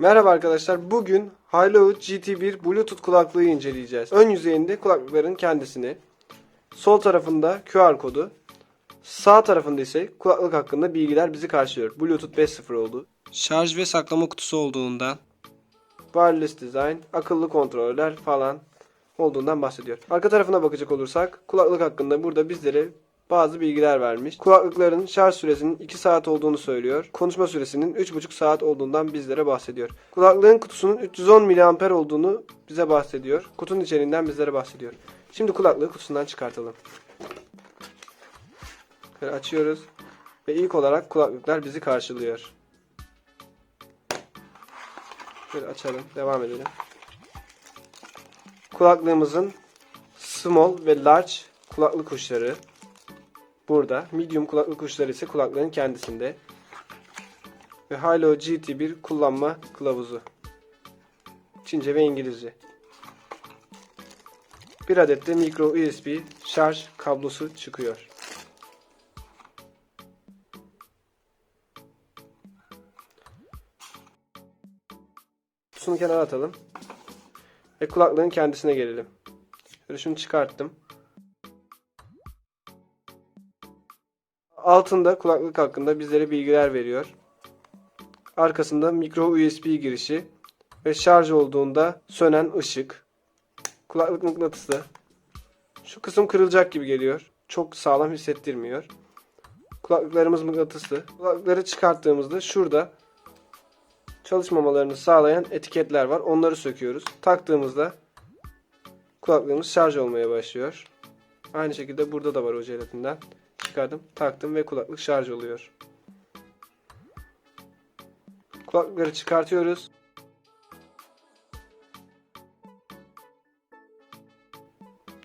Merhaba arkadaşlar. Bugün Hilo GT1 Bluetooth kulaklığı inceleyeceğiz. Ön yüzeyinde kulaklıkların kendisini, sol tarafında QR kodu, sağ tarafında ise kulaklık hakkında bilgiler bizi karşılıyor. Bluetooth 5.0 oldu. Şarj ve saklama kutusu olduğundan, wireless design, akıllı kontroller falan olduğundan bahsediyor. Arka tarafına bakacak olursak kulaklık hakkında burada bizlere bazı bilgiler vermiş. Kulaklıkların şarj süresinin 2 saat olduğunu söylüyor. Konuşma süresinin 3,5 saat olduğundan bizlere bahsediyor. Kulaklığın kutusunun 310 mAh olduğunu bize bahsediyor. Kutunun içeriğinden bizlere bahsediyor. Şimdi kulaklığı kutusundan çıkartalım. Şöyle açıyoruz. Ve ilk olarak kulaklıklar bizi karşılıyor. Şöyle açalım. Devam edelim. Kulaklığımızın small ve large kulaklık uçları burada. Medium kulaklık uçları ise kulaklığın kendisinde. Ve Hilo GT1 kullanma kılavuzu. Çince ve İngilizce. Bir adet de micro USB şarj kablosu çıkıyor. Kutusunu kenara atalım. Ve kulaklığın kendisine gelelim. Şöyle şunu çıkarttım. Altında kulaklık hakkında bizlere bilgiler veriyor. Arkasında micro USB girişi ve şarj olduğunda sönen ışık. Kulaklık mıknatıslı. Şu kısım kırılacak gibi geliyor. Çok sağlam hissettirmiyor. Kulaklıklarımız mıknatıslı. Kulaklıkları çıkarttığımızda şurada çalışmamalarını sağlayan etiketler var. Onları söküyoruz. Taktığımızda kulaklığımız şarj olmaya başlıyor. Aynı şekilde burada da var o jelatinden. Çıkardım, taktım ve kulaklık şarj oluyor. Kulaklıkları çıkartıyoruz.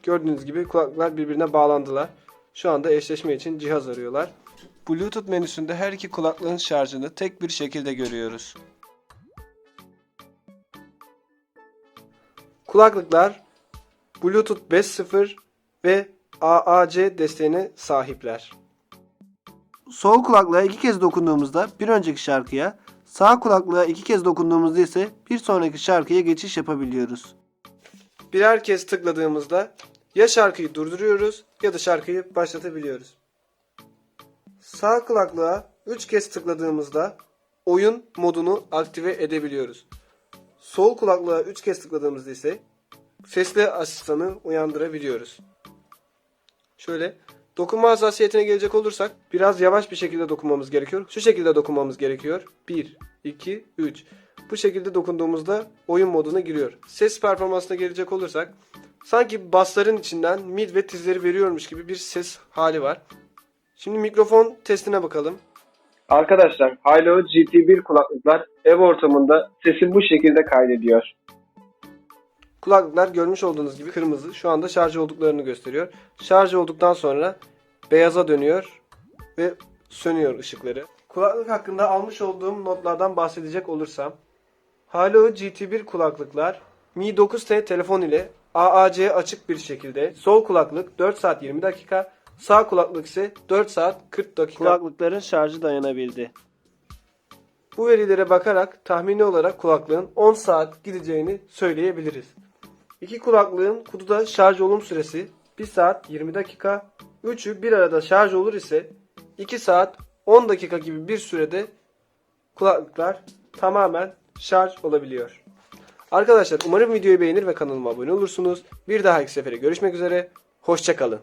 Gördüğünüz gibi kulaklıklar birbirine bağlandılar. Şu anda eşleşme için cihaz arıyorlar. Bluetooth menüsünde her iki kulaklığın şarjını tek bir şekilde görüyoruz. Kulaklıklar Bluetooth 5.0 ve AAC desteğine sahipler. Sol kulaklığa iki kez dokunduğumuzda bir önceki şarkıya, sağ kulaklığa iki kez dokunduğumuzda ise bir sonraki şarkıya geçiş yapabiliyoruz. Birer kez tıkladığımızda ya şarkıyı durduruyoruz ya da şarkıyı başlatabiliyoruz. Sağ kulaklığa 3 kez tıkladığımızda oyun modunu aktive edebiliyoruz. Sol kulaklığa 3 kez tıkladığımızda ise sesli asistanı uyandırabiliyoruz. Şöyle dokunma hassasiyetine gelecek olursak biraz yavaş bir şekilde dokunmamız gerekiyor. Şu şekilde dokunmamız gerekiyor. 1, 2, 3. Bu şekilde dokunduğumuzda oyun moduna giriyor. Ses performansına gelecek olursak sanki basların içinden mid ve tizleri veriyormuş gibi bir ses hali var. Şimdi mikrofon testine bakalım. Arkadaşlar Hilo GT1 kulaklıklar ev ortamında sesi bu şekilde kaydediyor. Kulaklıklar görmüş olduğunuz gibi kırmızı. Şu anda şarj olduklarını gösteriyor. Şarj olduktan sonra beyaza dönüyor ve sönüyor ışıkları. Kulaklık hakkında almış olduğum notlardan bahsedecek olursam Halo GT1 kulaklıklar Mi 9T telefon ile AAC açık bir şekilde sol kulaklık 4 saat 20 dakika sağ kulaklık ise 4 saat 40 dakika kulaklıkların şarjı dayanabildi. Bu verilere bakarak tahmini olarak kulaklığın 10 saat gideceğini söyleyebiliriz. İki kulaklığın kutuda şarj olum süresi 1 saat 20 dakika, üçü bir arada şarj olur ise 2 saat 10 dakika gibi bir sürede kulaklıklar tamamen şarj olabiliyor. Arkadaşlar umarım videoyu beğenir ve kanalıma abone olursunuz. Bir dahaki sefere görüşmek üzere. Hoşçakalın.